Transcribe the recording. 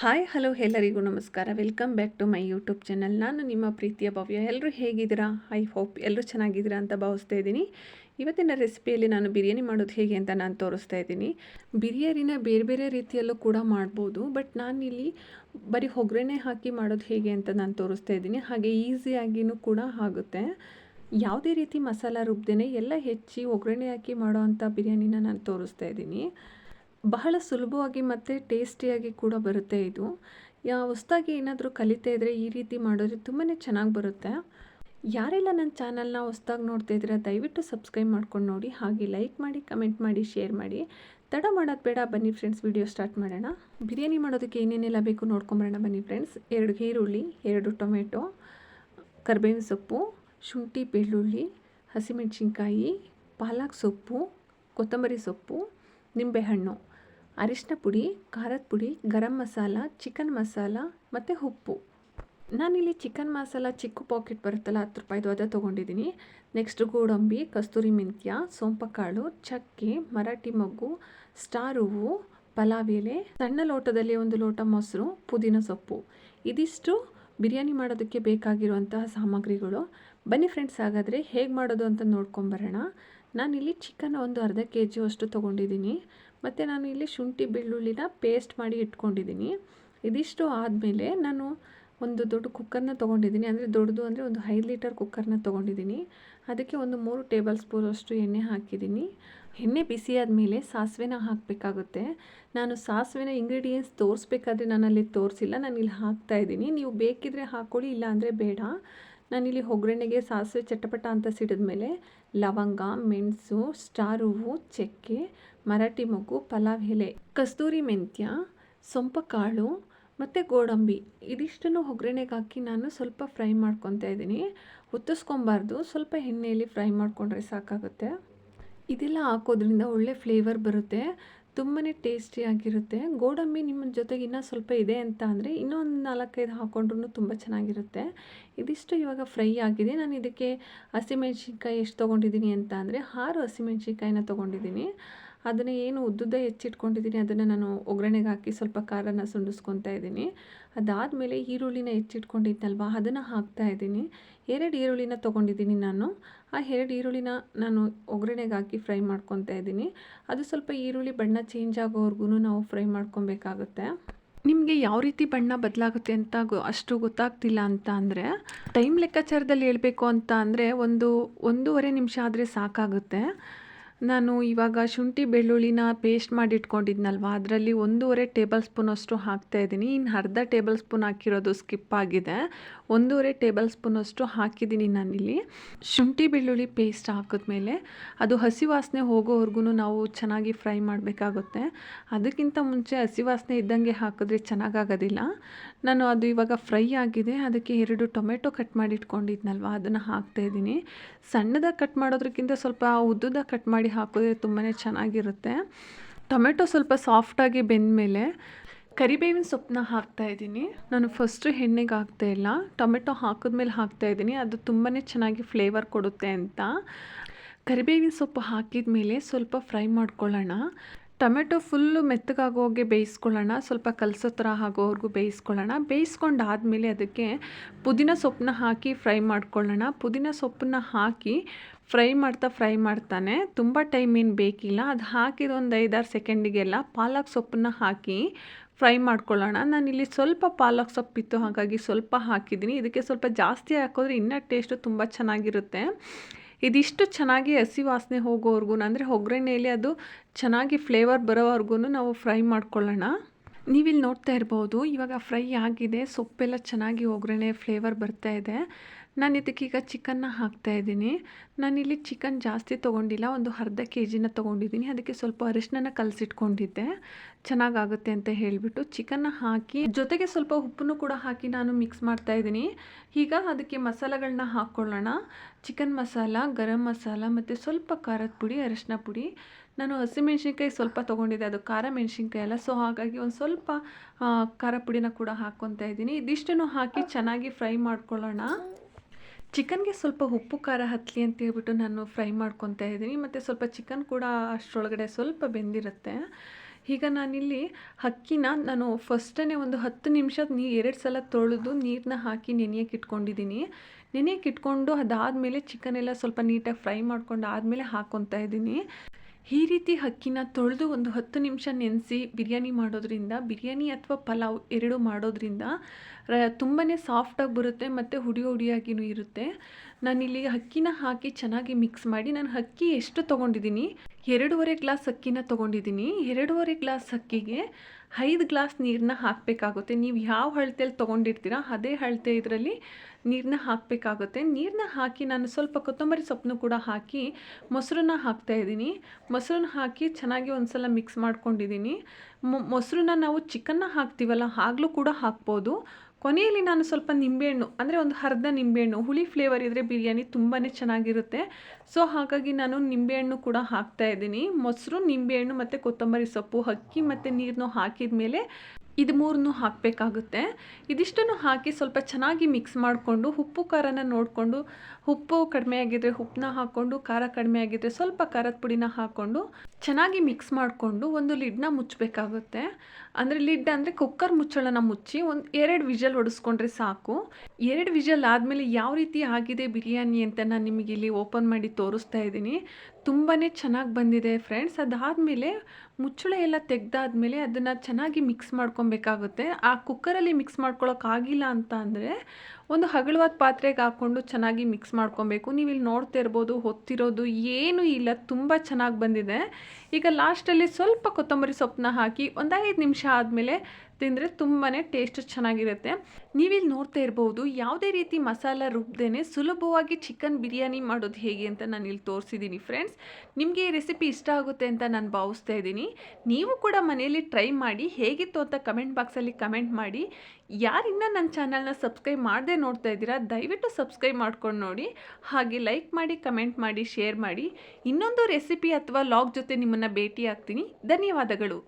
Hi, hello ಎಲ್ಲರಿಗೂ ನಮಸ್ಕಾರ. Welcome back to my YouTube channel ನಾನು ನಿಮ್ಮ ಪ್ರೀತಿಯ ಭವ್ಯ. ಎಲ್ಲರೂ ಹೇಗಿದ್ದೀರಾ? ಐ ಹೋಪ್ ಎಲ್ಲರೂ ಚೆನ್ನಾಗಿದ್ದೀರಾ ಅಂತ ಭಾವಿಸ್ತಾ ಇದ್ದೀನಿ. ಇವತ್ತಿನ ರೆಸಿಪಿಯಲ್ಲಿ ನಾನು ಬಿರಿಯಾನಿ ಮಾಡೋದು ಹೇಗೆ ಅಂತ ನಾನು ತೋರಿಸ್ತಾ ಇದ್ದೀನಿ. ಬಿರಿಯಾನಿನ ಬೇರೆ ಬೇರೆ ರೀತಿಯಲ್ಲೂ ಕೂಡ ಮಾಡ್ಬೋದು ಬಟ್ ನಾನಿಲ್ಲಿ ಬರೀ ಒಗ್ಗರಣೆ ಹಾಕಿ ಮಾಡೋದು ಹೇಗೆ ಅಂತ ನಾನು ತೋರಿಸ್ತಾ ಇದ್ದೀನಿ. ಹಾಗೆ ಈಸಿಯಾಗಿಯೂ ಕೂಡ ಆಗುತ್ತೆ. ಯಾವುದೇ ರೀತಿ ಮಸಾಲ ರುಬ್ದೇನೆ ಎಲ್ಲ ಹೆಚ್ಚಿ ಒಗ್ಗರಣೆ ಹಾಕಿ ಮಾಡೋ ಅಂಥ ಬಿರಿಯಾನಿನ ನಾನು ತೋರಿಸ್ತಾ ಇದ್ದೀನಿ. ಬಹಳ ಸುಲಭವಾಗಿ ಮತ್ತು ಟೇಸ್ಟಿಯಾಗಿ ಕೂಡ ಬರುತ್ತೆ ಇದು. ಯಾ, ಹೊಸ್ದಾಗಿ ಏನಾದರೂ ಕಲಿತಾ ಇದ್ದರೆ ಈ ರೀತಿ ಮಾಡಿದ್ರೆ ತುಂಬಾ ಚೆನ್ನಾಗಿ ಬರುತ್ತೆ. ಯಾರೆಲ್ಲ ನನ್ನ ಚಾನಲ್ನ ಹೊಸ್ದಾಗಿ ನೋಡ್ತಾ ಇದ್ದೀರಾ, ದಯವಿಟ್ಟು ಸಬ್ಸ್ಕ್ರೈಬ್ ಮಾಡ್ಕೊಂಡು ನೋಡಿ. ಹಾಗೆ ಲೈಕ್ ಮಾಡಿ, ಕಮೆಂಟ್ ಮಾಡಿ, ಶೇರ್ ಮಾಡಿ. ತಡ ಮಾಡೋದು ಬೇಡ, ಬನ್ನಿ ಫ್ರೆಂಡ್ಸ್, ವಿಡಿಯೋ ಸ್ಟಾರ್ಟ್ ಮಾಡೋಣ. ಬಿರಿಯಾನಿ ಮಾಡೋದಕ್ಕೆ ಏನೇನೆಲ್ಲ ಬೇಕು ನೋಡ್ಕೊಂಬರೋಣ ಬನ್ನಿ ಫ್ರೆಂಡ್ಸ್. ಎರಡು ಈರುಳ್ಳಿ, ಎರಡು ಟೊಮೆಟೊ, ಕರ್ಬೇವಿನ ಸೊಪ್ಪು, ಶುಂಠಿ, ಬೆಳ್ಳುಳ್ಳಿ, ಹಸಿಮೆಣಸಿನ್ಕಾಯಿ, ಪಾಲಕ್ ಸೊಪ್ಪು, ಕೊತ್ತಂಬರಿ ಸೊಪ್ಪು, ನಿಂಬೆಹಣ್ಣು. ಅರಿಶಿನ ಪುಡಿ, ಖಾರದ ಪುಡಿ, ಗರಂ ಮಸಾಲ, ಚಿಕನ್ ಮಸಾಲ ಮತ್ತು ಉಪ್ಪು. ನಾನಿಲ್ಲಿ ಚಿಕನ್ ಮಸಾಲ ಚಿಕ್ಕ ಪಾಕೆಟ್ ಬರುತ್ತಲ್ಲ, ಹತ್ತು ರೂಪಾಯಿದು ಅದೇ ತೊಗೊಂಡಿದ್ದೀನಿ. ನೆಕ್ಸ್ಟ್ ಗೋಡಂಬಿ, ಕಸ್ತೂರಿ ಮೆಂತ್ಯ, ಸೋಂಪಕಾಳು, ಚಕ್ಕೆ, ಮರಾಠಿ ಮೊಗ್ಗು, ಸ್ಟಾರ್ ಹೂವು, ಪಲಾವ್ ಎಲೆ, ಸಣ್ಣ ಲೋಟದಲ್ಲಿ ಒಂದು ಲೋಟ ಮೊಸರು, ಪುದೀನ ಸೊಪ್ಪು. ಇದಿಷ್ಟು ಬಿರಿಯಾನಿ ಮಾಡೋದಕ್ಕೆ ಬೇಕಾಗಿರುವಂತಹ ಸಾಮಗ್ರಿಗಳು. ಬನ್ನಿ ಫ್ರೆಂಡ್ಸ್, ಹಾಗಾದರೆ ಹೇಗೆ ಮಾಡೋದು ಅಂತ ನೋಡ್ಕೊಂಬರೋಣ ನಾನಿಲ್ಲಿ ಚಿಕನ್ ಒಂದು ಅರ್ಧ ಕೆ ಜಿಯಷ್ಟು ತೊಗೊಂಡಿದ್ದೀನಿ. ಮತ್ತು ನಾನು ಇಲ್ಲಿ ಶುಂಠಿ ಬೆಳ್ಳುಳ್ಳಿನ ಪೇಸ್ಟ್ ಮಾಡಿ ಇಟ್ಕೊಂಡಿದ್ದೀನಿ. ಇದಿಷ್ಟು ಆದಮೇಲೆ ನಾನು ಒಂದು ದೊಡ್ಡ ಕುಕ್ಕರ್ನ ತೊಗೊಂಡಿದ್ದೀನಿ. ಅಂದರೆ ದೊಡ್ಡದು ಅಂದರೆ ಒಂದು ಐದು ಲೀಟರ್ ಕುಕ್ಕರ್ನ ತೊಗೊಂಡಿದ್ದೀನಿ. ಅದಕ್ಕೆ ಒಂದು ಮೂರು ಟೇಬಲ್ ಸ್ಪೂನ್ ಅಷ್ಟು ಎಣ್ಣೆ ಹಾಕಿದ್ದೀನಿ. ಎಣ್ಣೆ ಬಿಸಿ ಆದಮೇಲೆ ಸಾಸಿವೆನ ಹಾಕಬೇಕಾಗುತ್ತೆ. ನಾನು ಸಾಸಿವೆನ ಇಂಗ್ರೀಡಿಯೆಂಟ್ಸ್ ತೋರಿಸ್ಬೇಕಾದ್ರೆ ನಾನು ಅಲ್ಲಿ ತೋರಿಸಿಲ್ಲ. ನಾನು ಇಲ್ಲಿ ಹಾಕ್ತಾಯಿದ್ದೀನಿ ನೀವು ಬೇಕಿದ್ರೆ ಹಾಕ್ಕೊಳ್ಳಿ ಇಲ್ಲ ಅಂದರೆ ಬೇಡ. ನಾನಿಲ್ಲಿ ಒಗ್ಗರಣೆಗೆ ಸಾಸಿವೆ ಚಟಪಟ ಅಂತ ಸಿಡಿದ್ಮೇಲೆ ಲವಂಗ, ಮೆಣಸು, ಸ್ಟಾರ್ ಹೂವು, ಚಕ್ಕೆ, ಮರಾಠಿ ಮೊಗ್ಗು, ಪಲಾವ್, ಎಲೆ, ಕಸ್ತೂರಿ ಮೆಂತ್ಯ ಸೊಂಪ ಕಾಳು ಮತ್ತು ಗೋಡಂಬಿ. ಇದಿಷ್ಟನ್ನು ಒಗ್ಗರಣೆಗೆ ಹಾಕಿ ನಾನು ಸ್ವಲ್ಪ ಫ್ರೈ ಮಾಡ್ಕೊತಾ ಇದ್ದೀನಿ. ಹೊತ್ತಿಸ್ಕೊಬಾರ್ದು. ಸ್ವಲ್ಪ ಎಣ್ಣೆಯಲ್ಲಿ ಫ್ರೈ ಮಾಡಿಕೊಂಡ್ರೆ ಸಾಕಾಗುತ್ತೆ. ಇದೆಲ್ಲ ಹಾಕೋದ್ರಿಂದ ಒಳ್ಳೆ ಫ್ಲೇವರ್ ಬರುತ್ತೆ. ತುಂಬಾ ಟೇಸ್ಟಿಯಾಗಿರುತ್ತೆ ಗೋಡಂಬಿ ನಿಮ್ಮ ಜೊತೆಗೆ ಇನ್ನೂ ಸ್ವಲ್ಪ ಇದೆ ಅಂತ ಅಂದರೆ ಇನ್ನೊಂದು ನಾಲ್ಕೈದು ಹಾಕ್ಕೊಂಡ್ರೂ ತುಂಬ ಚೆನ್ನಾಗಿರುತ್ತೆ. ಇದಿಷ್ಟು ಇವಾಗ ಫ್ರೈ ಆಗಿದೆ. ನಾನು ಇದಕ್ಕೆ ಹಸಿಮೆಣ್ಸಿನ್ಕಾಯಿ ಎಷ್ಟು ತೊಗೊಂಡಿದ್ದೀನಿ ಅಂತ ಅಂದರೆ ಆರು ಹಸಿಮೆಣ್ಸಿನ್ಕಾಯಿನ ತೊಗೊಂಡಿದ್ದೀನಿ. ಅದನ್ನು ಏನು ಉದ್ದುದ್ದ ಹೆಚ್ಚಿಟ್ಕೊಂಡಿದ್ದೀನಿ, ಅದನ್ನು ನಾನು ಒಗ್ಗರಣೆಗೆ ಹಾಕಿ ಸ್ವಲ್ಪ ಖಾರನ ಸುಂಡಿಸ್ಕೊತಾ ಇದ್ದೀನಿ. ಅದಾದಮೇಲೆ ಈರುಳ್ಳಿನ ಹೆಚ್ಚಿಟ್ಕೊಂಡಿದ್ನಲ್ವ, ಅದನ್ನು ಹಾಕ್ತಾ ಇದ್ದೀನಿ. ಎರಡು ಈರುಳ್ಳಿನ ತೊಗೊಂಡಿದ್ದೀನಿ ನಾನು. ಆ ಎರಡು ಈರುಳ್ಳಿನ ನಾನು ಒಗ್ಗರಣೆಗೆ ಹಾಕಿ ಫ್ರೈ ಮಾಡ್ಕೊತಾ ಇದ್ದೀನಿ. ಅದು ಸ್ವಲ್ಪ ಈರುಳ್ಳಿ ಬಣ್ಣ ಚೇಂಜ್ ಆಗೋವರೆಗೂ ನಾವು ಫ್ರೈ ಮಾಡ್ಕೊಬೇಕಾಗುತ್ತೆ. ನಿಮಗೆ ಯಾವ ರೀತಿ ಬಣ್ಣ ಬದಲಾಗುತ್ತೆ ಅಂತ ಅಷ್ಟು ಗೊತ್ತಾಗ್ತಿಲ್ಲ ಅಂತ ಅಂದರೆ, ಟೈಮ್ ಲೆಕ್ಕಾಚಾರದಲ್ಲಿ ಹೇಳಬೇಕು ಅಂತ ಅಂದರೆ ಒಂದು, ಒಂದೂವರೆ ನಿಮಿಷ ಆದರೆ ಸಾಕಾಗುತ್ತೆ. ನಾನು ಇವಾಗ ಶುಂಠಿ ಬೆಳ್ಳುಳ್ಳಿನ ಪೇಸ್ಟ್ ಮಾಡಿ ಇಟ್ಕೊಂಡಿದ್ನಲ್ವ ಅದರಲ್ಲಿ ಒಂದೂವರೆ ಟೇಬಲ್ ಸ್ಪೂನ್ ಸ್ಪೂನಷ್ಟು ಹಾಕ್ತಾಯಿದ್ದೀನಿ ಇನ್ನು ಅರ್ಧ ಟೇಬಲ್ ಸ್ಪೂನ್ ಹಾಕಿರೋದು ಸ್ಕಿಪ್ ಆಗಿದೆ. ಒಂದೂವರೆ ಟೇಬಲ್ ಸ್ಪೂನ್ ಅಷ್ಟು ಹಾಕಿದ್ದೀನಿ ನಾನಿಲ್ಲಿ. ಶುಂಠಿ ಬೆಳ್ಳುಳ್ಳಿ ಪೇಸ್ಟ್ ಹಾಕಿದ್ಮೇಲೆ ಅದು ಹಸಿ ವಾಸನೆ ಹೋಗೋವರೆಗೂ ನಾವು ಚೆನ್ನಾಗಿ ಫ್ರೈ ಮಾಡಬೇಕಾಗುತ್ತೆ. ಅದಕ್ಕಿಂತ ಮುಂಚೆ ಹಸಿ ವಾಸನೆ ಇದ್ದಂಗೆ ಹಾಕಿದ್ರೆ ಚೆನ್ನಾಗಾಗೋದಿಲ್ಲ. ನಾನು ಅದು ಇವಾಗ ಫ್ರೈ ಆಗಿದೆ. ಅದಕ್ಕೆ ಎರಡು ಟೊಮೆಟೊ ಕಟ್ ಮಾಡಿ ಇಟ್ಕೊಂಡಿದ್ನಲ್ವ ಅದನ್ನು ಹಾಕ್ತಾಯಿದ್ದೀನಿ ಸಣ್ಣದಾಗಿ ಕಟ್ ಮಾಡೋದಕ್ಕಿಂತ ಸ್ವಲ್ಪ ಉದ್ದದ ಕಟ್ ಮಾಡಿ ಹಾಕಿದ್ರೆ ತುಂಬಾ ಚೆನ್ನಾಗಿರುತ್ತೆ. ಟೊಮೆಟೊ ಸ್ವಲ್ಪ ಸಾಫ್ಟಾಗಿ ಬೆಂದಮೇಲೆ ಕರಿಬೇವಿನ ಸೊಪ್ಪನ್ನ ಹಾಕ್ತಾ ಇದ್ದೀನಿ. ನಾನು ಫಸ್ಟು ಎಣ್ಣೆಗೆ ಹಾಕ್ತಾ ಇಲ್ಲ. ಟೊಮೆಟೊ ಹಾಕಿದ್ಮೇಲೆ ಹಾಕ್ತಾಯಿದ್ದೀನಿ ಅದು ತುಂಬಾ ಚೆನ್ನಾಗಿ ಫ್ಲೇವರ್ ಕೊಡುತ್ತೆ ಅಂತ. ಕರಿಬೇವಿನ ಸೊಪ್ಪು ಹಾಕಿದ ಮೇಲೆ ಸ್ವಲ್ಪ ಫ್ರೈ ಮಾಡ್ಕೊಳ್ಳೋಣ. ಟೊಮೆಟೊ ಫುಲ್ಲು ಮೆತ್ತಗಾಗೋಗೆ ಬೇಯಿಸ್ಕೊಳ್ಳೋಣ, ಸ್ವಲ್ಪ ಕಲಸೋ ಥರ ಆಗೋವರೆಗೂ ಬೇಯಿಸ್ಕೊಳ್ಳೋಣ. ಬೇಯಿಸ್ಕೊಂಡಾದಮೇಲೆ ಅದಕ್ಕೆ ಪುದೀನ ಸೊಪ್ಪನ್ನ ಹಾಕಿ ಫ್ರೈ ಮಾಡ್ಕೊಳ್ಳೋಣ. ಪುದೀನ ಸೊಪ್ಪನ್ನ ಹಾಕಿ ಫ್ರೈ ಮಾಡ್ತಾ ಫ್ರೈ ಮಾಡ್ತಾನೆ. ತುಂಬ ಟೈಮ್ ಏನು ಬೇಕಿಲ್ಲ. ಅದು ಹಾಕಿದ ಒಂದು ಐದಾರು ಸೆಕೆಂಡಿಗೆಲ್ಲ ಪಾಲಕ್ ಸೊಪ್ಪನ್ನ ಹಾಕಿ ಫ್ರೈ ಮಾಡ್ಕೊಳ್ಳೋಣ. ನಾನಿಲ್ಲಿ ಸ್ವಲ್ಪ ಪಾಲಕ್ ಸೊಪ್ಪಿತ್ತು, ಹಾಗಾಗಿ ಸ್ವಲ್ಪ ಹಾಕಿದ್ದೀನಿ. ಇದಕ್ಕೆ ಸ್ವಲ್ಪ ಜಾಸ್ತಿ ಹಾಕಿದ್ರೆ ಇನ್ನೂ ಟೇಸ್ಟು ತುಂಬ ಚೆನ್ನಾಗಿರುತ್ತೆ. ಇದಿಷ್ಟು ಚೆನ್ನಾಗಿ ಹಸಿ ವಾಸನೆ ಹೋಗೋವರೆಗೂ, ಅಂದರೆ ಒಗ್ಗರಣೆಯಲ್ಲಿ ಅದು ಚೆನ್ನಾಗಿ ಫ್ಲೇವರ್ ಬರೋವರೆಗೂ ನಾವು ಫ್ರೈ ಮಾಡ್ಕೊಳ್ಳೋಣ. ನೀವಿಲ್ಲಿ ನೋಡ್ತಾ ಇರ್ಬೋದು, ಇವಾಗ ಫ್ರೈ ಆಗಿದೆ, ಸೊಪ್ಪೆಲ್ಲ ಚೆನ್ನಾಗಿ ಒಗ್ಗರಣೆ ಫ್ಲೇವರ್ ಬರ್ತಾ ಇದೆ. ನಾನು ಇದಕ್ಕೀಗ ಚಿಕನ್ನ ಹಾಕ್ತಾಯಿದ್ದೀನಿ ನಾನಿಲ್ಲಿ ಚಿಕನ್ ಜಾಸ್ತಿ ತೊಗೊಂಡಿಲ್ಲ, ಒಂದು ಅರ್ಧ ಕೆ ಜಿನ ತೊಗೊಂಡಿದ್ದೀನಿ. ಅದಕ್ಕೆ ಸ್ವಲ್ಪ ಅರಿಶಿನ ಕಲಸಿಟ್ಕೊಂಡಿದ್ದೆ. ಚೆನ್ನಾಗಾಗುತ್ತೆ ಅಂತ ಹೇಳಿಬಿಟ್ಟು ಚಿಕನ್ನ ಹಾಕಿ, ಜೊತೆಗೆ ಸ್ವಲ್ಪ ಉಪ್ಪನ್ನು ಕೂಡ ಹಾಕಿ ನಾನು ಮಿಕ್ಸ್ ಮಾಡ್ತಾ ಇದ್ದೀನಿ. ಈಗ ಅದಕ್ಕೆ ಮಸಾಲೆಗಳನ್ನ ಹಾಕ್ಕೊಳ್ಳೋಣ. ಚಿಕನ್ ಮಸಾಲ, ಗರಂ ಮಸಾಲ ಮತ್ತು ಸ್ವಲ್ಪ ಖಾರದ ಪುಡಿ ಅರಿಶಿನ ಪುಡಿ. ನಾನು ಹಸಿಮೆಣ್ಸಿನ್ಕಾಯಿ ಸ್ವಲ್ಪ ತೊಗೊಂಡಿದ್ದೆ, ಅದು ಖಾರ ಮೆಣಸಿನ್ಕಾಯಿ ಅಲ್ಲ. ಸೊ ಹಾಗಾಗಿ ಒಂದು ಸ್ವಲ್ಪ ಖಾರ ಪುಡಿನ ಕೂಡ ಹಾಕ್ಕೊತಾ ಇದ್ದೀನಿ. ಇದಿಷ್ಟನ್ನು ಹಾಕಿ ಚೆನ್ನಾಗಿ ಫ್ರೈ ಮಾಡ್ಕೊಳ್ಳೋಣ. ಚಿಕನ್ಗೆ ಸ್ವಲ್ಪ ಉಪ್ಪು, ಖಾರ ಹತ್ತಲಿ ಅಂತ ಹೇಳ್ಬಿಟ್ಟು ನಾನು ಫ್ರೈ ಮಾಡ್ಕೊತಾ ಇದ್ದೀನಿ. ಮತ್ತು ಸ್ವಲ್ಪ ಚಿಕನ್ ಕೂಡ ಅಷ್ಟರೊಳಗಡೆ ಸ್ವಲ್ಪ ಬೆಂದಿರುತ್ತೆ. ಈಗ ನಾನಿಲ್ಲಿ ಅಕ್ಕಿನ ನಾನು ಫಸ್ಟೇ ಒಂದು ಹತ್ತು ನಿಮಿಷ ನೀ, ಎರಡು ಸಲ ತೊಳೆದು ನೀರನ್ನ ಹಾಕಿ ನೆನೆಯಕ್ಕೆ ಇಟ್ಕೊಂಡಿದ್ದೀನಿ. ನೆನೆಯಕ್ಕೆ ಇಟ್ಕೊಂಡು ಅದಾದಮೇಲೆ ಚಿಕನ್ ಎಲ್ಲ ಸ್ವಲ್ಪ ನೀಟಾಗಿ ಫ್ರೈ ಮಾಡ್ಕೊಂಡು ಆದಮೇಲೆ ಹಾಕೊತಾ ಇದ್ದೀನಿ. ಈ ರೀತಿ ಅಕ್ಕಿನ ತೊಳೆದು ಒಂದು ಹತ್ತು ನಿಮಿಷ ನೆನೆಸಿ ಬಿರಿಯಾನಿ ಮಾಡೋದ್ರಿಂದ, ಬಿರಿಯಾನಿ ಅಥವಾ ಪಲಾವ್ ಎರಡು ಮಾಡೋದ್ರಿಂದ, ರ ತುಂಬಾ ಸಾಫ್ಟಾಗಿ ಬರುತ್ತೆ ಮತ್ತು ಹುಡಿ ಹುಡಿಯಾಗಿಯೂ ಇರುತ್ತೆ. ನಾನಿಲ್ಲಿ ಅಕ್ಕಿನ ಹಾಕಿ ಚೆನ್ನಾಗಿ ಮಿಕ್ಸ್ ಮಾಡಿ ನಾನು ಅಕ್ಕಿ ಎಷ್ಟು ತೊಗೊಂಡಿದ್ದೀನಿ? ಎರಡೂವರೆ ಗ್ಲಾಸ್ ಅಕ್ಕಿನ ತೊಗೊಂಡಿದ್ದೀನಿ. ಎರಡೂವರೆ ಗ್ಲಾಸ್ ಅಕ್ಕಿಗೆ ಐದು ಗ್ಲಾಸ್ ನೀರನ್ನ ಹಾಕಬೇಕಾಗುತ್ತೆ. ನೀವು ಯಾವ ಅಳತೆಯಲ್ಲಿ ತೊಗೊಂಡಿರ್ತೀರ ಅದೇ ಅಳತೆ ಇದರಲ್ಲಿ ನೀರನ್ನ ಹಾಕಬೇಕಾಗುತ್ತೆ. ನೀರನ್ನ ಹಾಕಿ ನಾನು ಸ್ವಲ್ಪ ಕೊತ್ತಂಬರಿ ಸೊಪ್ಪನ್ನು ಕೂಡ ಹಾಕಿ ಮೊಸರನ್ನ ಹಾಕ್ತಾಯಿದ್ದೀನಿ ಮೊಸರನ್ನ ಹಾಕಿ ಚೆನ್ನಾಗಿ ಒಂದು ಸಲ ಮಿಕ್ಸ್ ಮಾಡ್ಕೊಂಡಿದ್ದೀನಿ ಮೊಸರನ್ನ ನಾವು ಚಿಕನ್ನ ಹಾಕ್ತೀವಲ್ಲ ಆಗಲೂ ಕೂಡ ಹಾಕ್ಬೋದು. ಕೊನೆಯಲ್ಲಿ ನಾನು ಸ್ವಲ್ಪ ನಿಂಬೆಹಣ್ಣು, ಅಂದರೆ ಒಂದು ಅರ್ಧ ನಿಂಬೆಹಣ್ಣು, ಹುಳಿ ಫ್ಲೇವರ್ ಇದ್ದರೆ ಬಿರಿಯಾನಿ ತುಂಬಾ ಚೆನ್ನಾಗಿರುತ್ತೆ. ಸೊ ಹಾಗಾಗಿ ನಾನು ನಿಂಬೆಹಣ್ಣು ಕೂಡ ಹಾಕ್ತಾ ಇದ್ದೀನಿ. ಮೊಸರು, ನಿಂಬೆಹಣ್ಣು ಮತ್ತು ಕೊತ್ತಂಬರಿ ಸೊಪ್ಪು, ಅಕ್ಕಿ ಮತ್ತು ನೀರನ್ನು ಹಾಕಿದ ಮೇಲೆ ಇದು ಮೂರನ್ನು ಹಾಕಬೇಕಾಗುತ್ತೆ. ಇದಿಷ್ಟನ್ನು ಹಾಕಿ ಸ್ವಲ್ಪ ಚೆನ್ನಾಗಿ ಮಿಕ್ಸ್ ಮಾಡಿಕೊಂಡು ಉಪ್ಪು, ಖಾರನ ನೋಡಿಕೊಂಡು, ಉಪ್ಪು ಕಡಿಮೆ ಆಗಿದ್ದರೆ ಉಪ್ಪನ್ನ ಹಾಕ್ಕೊಂಡು, ಖಾರ ಕಡಿಮೆ ಆಗಿದ್ದರೆ ಸ್ವಲ್ಪ ಖಾರದ ಪುಡಿನ ಹಾಕ್ಕೊಂಡು ಚೆನ್ನಾಗಿ ಮಿಕ್ಸ್ ಮಾಡಿಕೊಂಡು ಒಂದು ಲಿಡ್ನ ಮುಚ್ಚಬೇಕಾಗುತ್ತೆ. ಅಂದರೆ ಲಿಡ್ ಅಂದರೆ ಕುಕ್ಕರ್ ಮುಚ್ಚಳನ ಮುಚ್ಚಿ ಒಂದು ಎರಡು ವಿಜಲ್ ಹೊಡೆಸ್ಕೊಂಡ್ರೆ ಸಾಕು. ಎರಡು ವಿಜಲ್ ಆದಮೇಲೆ ಯಾವ ರೀತಿ ಆಗಿದೆ ಬಿರಿಯಾನಿ ಅಂತ ನಾನು ನಿಮಗೆ ಇಲ್ಲಿ ಓಪನ್ ಮಾಡಿ ತೋರಿಸ್ತಾ ಇದ್ದೀನಿ. ತುಂಬಾ ಚೆನ್ನಾಗಿ ಬಂದಿದೆ ಫ್ರೆಂಡ್ಸ್ ಅದಾದಮೇಲೆ ಮುಚ್ಚಳ ಎಲ್ಲ ತೆಗೆದಾದ್ಮೇಲೆ ಅದನ್ನು ಚೆನ್ನಾಗಿ ಮಿಕ್ಸ್ ಮಾಡ್ಕೊಬೇಕಾಗುತ್ತೆ. ಆ ಕುಕ್ಕರಲ್ಲಿ ಮಿಕ್ಸ್ ಮಾಡ್ಕೊಳಕ್ಕಾಗಿಲ್ಲ ಅಂತ ಅಂದರೆ ಒಂದು ಹಗಲವಾದ ಪಾತ್ರೆಗೆ ಹಾಕ್ಕೊಂಡು ಚೆನ್ನಾಗಿ ಮಿಕ್ಸ್ ಮಾಡ್ಕೊಬೇಕು. ನೀವು ಇಲ್ಲಿ ನೋಡ್ತಾ ಇರ್ಬೋದು, ಹೊತ್ತಿರೋದು ಏನೂ ಇಲ್ಲ, ತುಂಬ ಚೆನ್ನಾಗಿ ಬಂದಿದೆ. ಈಗ ಲಾಸ್ಟಲ್ಲಿ ಸ್ವಲ್ಪ ಕೊತ್ತಂಬರಿ ಸೊಪ್ಪನ್ನ ಹಾಕಿ ಒಂದು ಐದು ನಿಮಿಷ ಆದಮೇಲೆ ತಿಂದರೆ ತುಂಬಾ ಟೇಸ್ಟ್ ಚೆನ್ನಾಗಿರುತ್ತೆ. ನೀವಿಲ್ಲಿ ನೋಡ್ತಾ ಇರ್ಬೋದು, ಯಾವುದೇ ರೀತಿ ಮಸಾಲ ರುಬ್ಬದೇ ಸುಲಭವಾಗಿ ಚಿಕನ್ ಬಿರಿಯಾನಿ ಮಾಡೋದು ಹೇಗೆ ಅಂತ ನಾನು ಇಲ್ಲಿ ತೋರಿಸಿದ್ದೀನಿ ಫ್ರೆಂಡ್ಸ್ ನಿಮಗೆ ಈ ರೆಸಿಪಿ ಇಷ್ಟ ಆಗುತ್ತೆ ಅಂತ ನಾನು ಭಾವಿಸ್ತಾ ಇದ್ದೀನಿ. ನೀವು ಕೂಡ ಮನೆಯಲ್ಲಿ ಟ್ರೈ ಮಾಡಿ, ಹೇಗಿತ್ತು ಅಂತ ಕಮೆಂಟ್ ಬಾಕ್ಸಲ್ಲಿ ಕಮೆಂಟ್ ಮಾಡಿ. ಯಾರಿನ್ನ ನನ್ನ ಚಾನಲ್ನ ಸಬ್ಸ್ಕ್ರೈಬ್ ಮಾಡದೆ ನೋಡ್ತಾ ಇದ್ದೀರಾ, ದಯವಿಟ್ಟು ಸಬ್ಸ್ಕ್ರೈಬ್ ಮಾಡ್ಕೊಂಡು ನೋಡಿ. ಹಾಗೆ ಲೈಕ್ ಮಾಡಿ ಕಮೆಂಟ್ ಮಾಡಿ ಶೇರ್ ಮಾಡಿ. ಇನ್ನೊಂದು ರೆಸಿಪಿ ಅಥವಾ ಲಾಗ್ ಜೊತೆ ನಿಮ್ಮನ್ನು ಭೇಟಿ ಆಗ್ತೀನಿ ಧನ್ಯವಾದಗಳು.